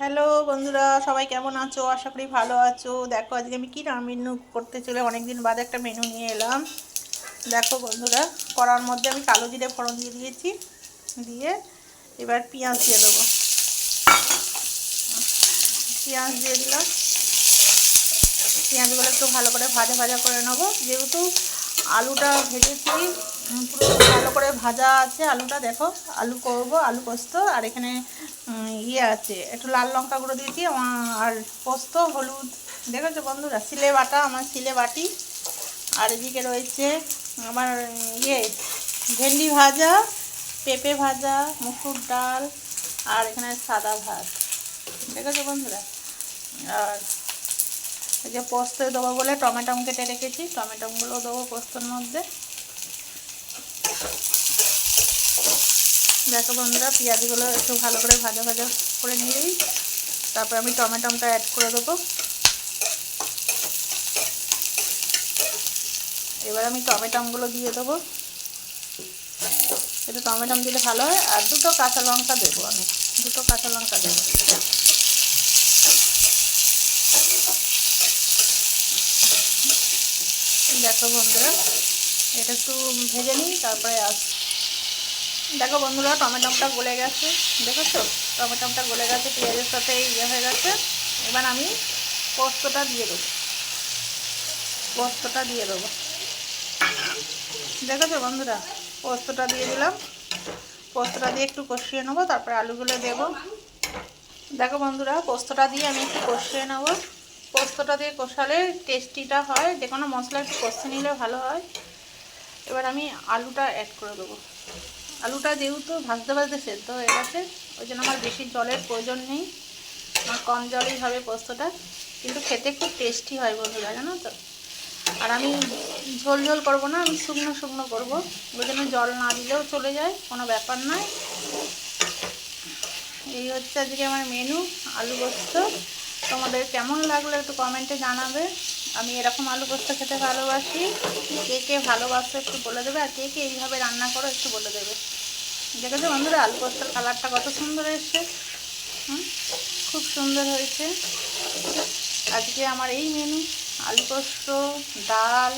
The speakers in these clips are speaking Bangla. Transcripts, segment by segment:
হ্যালো বন্ধুরা, সবাই কেমন আছো? আশা করি ভালো আছো। দেখো, আজকে আমি কী মেনু করতে চলে অনেকদিন বাদে একটা মেনু নিয়ে এলাম। দেখো বন্ধুরা, কড়ার মধ্যে আমি কালো জিরে ফোড়ন দিয়ে দিয়েছি। দিয়ে এবার পেঁয়াজ দিয়ে দেবো। পেঁয়াজ দিয়ে দিলাম। পেঁয়াজগুলো একটু ভালো করে ভাজা ভাজা করে নেব। যেহেতু আলুটা ভেজেছি পুরো ভালো করে ভাজা আছে। আলুটা দেখো, আলু করব, আলু পোস্ত, আর এখানে ইয়ে আছে, একটু লাল লঙ্কা গুঁড়ো দিয়েছি আর পোস্ত, হলুদ, দেখেছ বন্ধুরা? সিলে বাটা, আমার সিলে বাটি। আর এদিকে রয়েছে আমার ইয়ে ভেন্ডি ভাজা, পেঁপে ভাজা, মুসুর ডাল, আর এখানে সাদা ভাত। দেখেছ বন্ধুরা? আর এই যে পোস্ত দেবো বলে টমেটো কেটে রেখেছি, টমেটোগুলো দেবো পোস্তর মধ্যে। দেখো বন্ধুরা, পেঁয়াজগুলো একটু ভালো করে ভাজা ভাজা করে নিলেই তারপর আমি টমেটোটা অ্যাড করে দেবো। এবার আমি টমেটোগুলো দিয়ে দেবো। একটু টমেটো দিলে ভালো হয়, আর দুটো কাঁচা লঙ্কা দেবো আমি। দুটো কাঁচা লঙ্কা দেবো। দেখো বন্ধুরা, এটা একটু ভেজে নিই, তারপরে আস দেখো বন্ধুরা টমেটোটা গলে গেছে। দেখেছ? টমেটোটা গলে গেছে, পেঁয়াজের সাথে ইয়ে হয়ে গেছে। এবার আমি পোস্তটা দিয়ে দেবো। পোস্তটা দিয়ে দেবো। দেখেছ বন্ধুরা? পোস্তটা দিয়ে দিলাম। পোস্তটা দিয়ে একটু কষিয়ে নেব, তারপরে আলুগুলো দেবো। দেখো বন্ধুরা, পোস্তটা দিয়ে আমি একটু কষিয়ে নেব। পোস্তটা দিয়ে কষালে টেস্টিটা হয়। যে কোনো মশলা একটু কষে নিলে ভালো হয়। এবার আমি আলুটা অ্যাড করে দেবো। আলুটা যেহেতু ভাজতে ভাজতে সেদ্ধ হয়ে গেছে ওই জন্য আমার বেশি জলের প্রয়োজন নেই। আমার কম জলেই হবে পোস্তটা, কিন্তু খেতে খুব টেস্টি হয় বন্ধুরা, জানো তো? আর আমি ঝোল ঝোল করব না, আমি শুকনো শুকনো করব। ওই জন্য জল না দিলেও চলে যায়, কোনো ব্যাপার নয়। এই হচ্ছে আজকে আমার মেনু আলু পোস্ত। তোমাদের কেমন লাগল একটু কমেন্টে জানাবে। আমি এরকম আলু পোস্ত খেতে ভালোবাসি। কে কে ভালোবাসো একটু বলে দেবে, আর কে কে এইভাবে রান্না করো একটু বলে দেবে। দেখেছ বন্ধুরা, আলু পোস্তর কালারটা কত সুন্দর এসছে। খুব সুন্দর হয়েছে। আজকে আমার এই মেনু আলু পোস্ত, ডাল,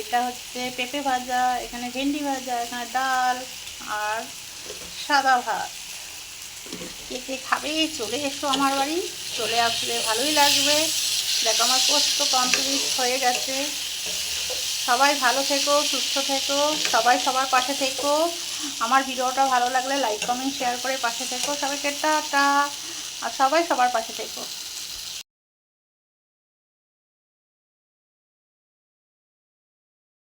এটা হচ্ছে পেঁপে ভাজা, এখানে ভেন্ডি ভাজা, এখানে ডাল আর সাদা ভাত। কে কে খাবে, চলে এসো আমার বাড়ি, চলে আসলে ভালোই লাগবে। দেখো আমার পোস্ত কমপ্লিট হয়ে গেছে। সবাই ভালো থেকো, সুস্থ থেকো, সবাই সবার পাশে থেকো। আমার ভিডিওটা ভালো লাগলে লাইক কমেন্ট শেয়ার করে পাশে থেকো। সবাইকে টাটা। আর সবাই সবার পাশে থেকো।